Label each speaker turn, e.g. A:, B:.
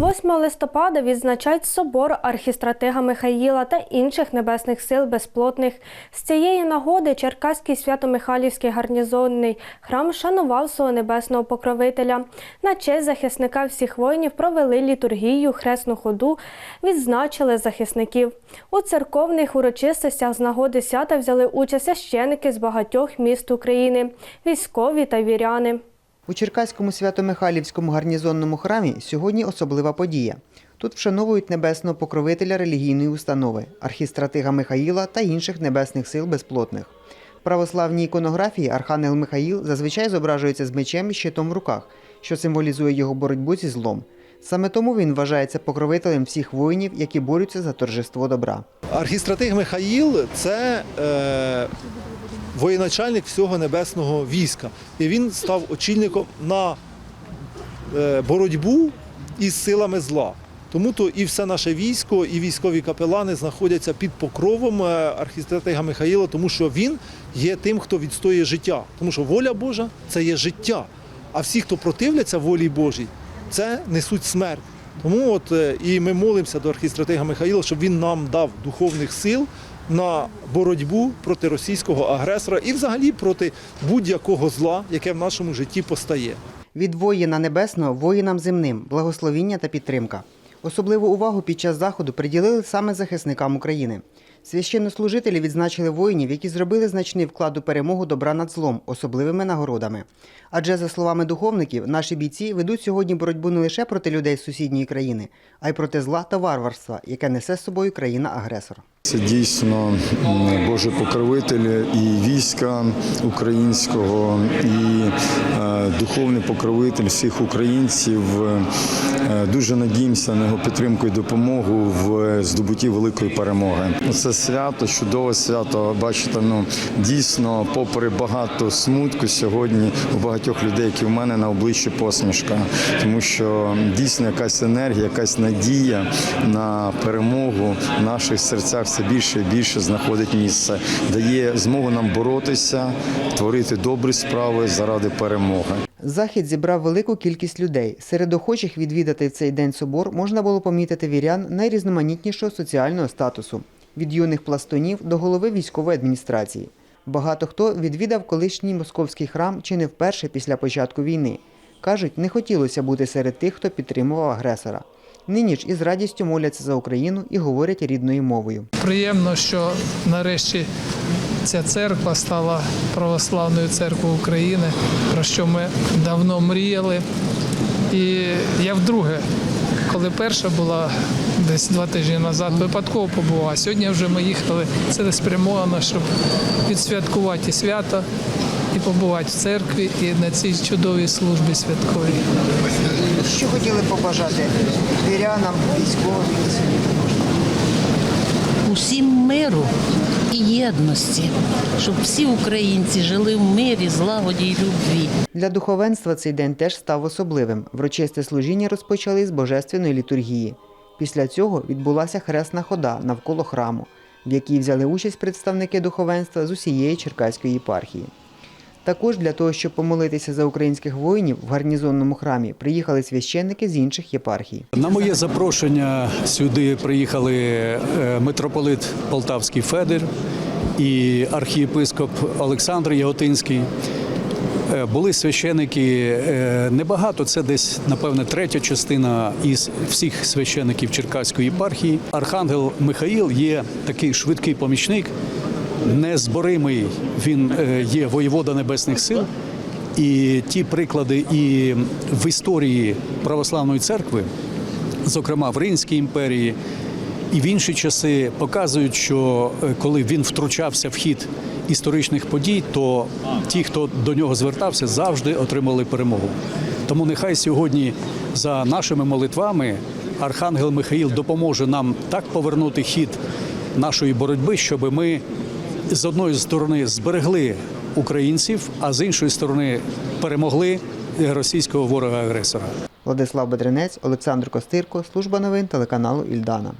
A: 8 листопада відзначають собор архістратига Михаїла та інших небесних сил безплотних. З цієї нагоди Черкаський свято-Михайлівський гарнізонний храм шанував свого небесного покровителя. На честь захисника всіх воїнів провели літургію, хресну ходу, відзначили захисників. У церковних урочистостях з нагоди свята взяли участь священики з багатьох міст України, військові та віряни.
B: У Черкаському свято-Михайлівському гарнізонному храмі сьогодні особлива подія. Тут вшановують небесного покровителя релігійної установи, архістратига Михаїла та інших небесних сил безплотних. В православній іконографії архангел Михаїл зазвичай зображується з мечем і щитом в руках, що символізує його боротьбу зі злом. Саме тому він вважається покровителем всіх воїнів, які борються за торжество добра.
C: Архістратиг Михаїл це е, воєначальник всього небесного війська. І він став очільником на е, боротьбу із силами зла. Тому то і все наше військо, і військові капелани знаходяться під покровом е, архістратига Михаїла, тому що він є тим, хто відстоює життя. Тому що воля Божа це є життя. А всі, хто противляться волі Божій, це несуть смерть. Тому от е, і ми молимося до архістратига Михаїла, щоб він нам дав духовних сил на боротьбу проти російського агресора і взагалі проти будь-якого зла, яке в нашому житті постає.
B: Від воїна небесного воїнам земним, благословіння та підтримка. Особливу увагу під час заходу приділили саме захисникам України. Священнослужителі відзначили воїнів, які зробили значний вклад у перемогу добра над злом, особливими нагородами. Адже, за словами духовників, наші бійці ведуть сьогодні боротьбу не лише проти людей з сусідньої країни, а й проти зла та варварства, яке несе з собою країна-агресор.
D: Це дійсно м, Божий покровитель і війська українського, і е, духовний покровитель всіх українців. Е, Дуже надіємося на його підтримку і допомогу в здобутті великої перемоги. Це свято, чудове свято. Бачите, ну дійсно, попри багато смутку сьогодні у багатьох людей, які в мене на обличчі посмішка, тому що дійсно якась енергія, якась надія на перемогу в наших серцях все більше і більше знаходить місце, дає змогу нам боротися, творити добрі справи заради перемоги.
B: Захід зібрав велику кількість людей. Серед охочих відвідати цей день собор можна було помітити вірян найрізноманітнішого соціального статусу від юних пластунів до голови військової адміністрації. Багато хто відвідав колишній московський храм чи не вперше після початку війни. Кажуть, не хотілося бути серед тих, хто підтримував агресора. Нині ж із радістю моляться за Україну і говорять рідною мовою.
E: Приємно, що нарешті ця церква стала православною церквою України, про що ми давно мріяли. І я вдруге, коли перша була десь два тижні назад, випадково побув, а сьогодні вже ми їхали цілеспрямовано, щоб відсвяткувати свято, і побувати в церкві, і на цій чудовій службі святковій.
B: Що хотіли побажати вірянам, військовим?
F: усім миру і єдності, щоб всі українці жили в мирі, злагоді й любві.
B: Для духовенства цей день теж став особливим. Врочисте служіння розпочали з божественної літургії. Після цього відбулася хресна хода навколо храму, в якій взяли участь представники духовенства з усієї Черкаської єпархії. Також для того, щоб помолитися за українських воїнів в гарнізонному храмі, приїхали священники з інших єпархій.
G: На моє запрошення сюди приїхали е, митрополит Полтавський Федір і архієпископ Олександр Яготинський. Е, Були священики е, небагато, це десь, напевне, третя частина із всіх священиків Черкаської єпархії. Архангел Михаїл є такий швидкий помічник, незборимий. Він е, є воєвода небесних сил. І ті приклади і в історії православної церкви, зокрема в Римській імперії і в інші часи, показують, що е, коли він втручався в хід історичних подій, то ті, хто до нього звертався, завжди отримали перемогу. Тому нехай сьогодні за нашими молитвами Архангел Михаїл допоможе нам так повернути хід нашої боротьби, щоб ми з одної сторони зберегли українців, а з іншої сторони перемогли російського ворога-агресора.
B: Владислав Бедренець, Олександр Костирко, служба новин телеканалу Ільдана.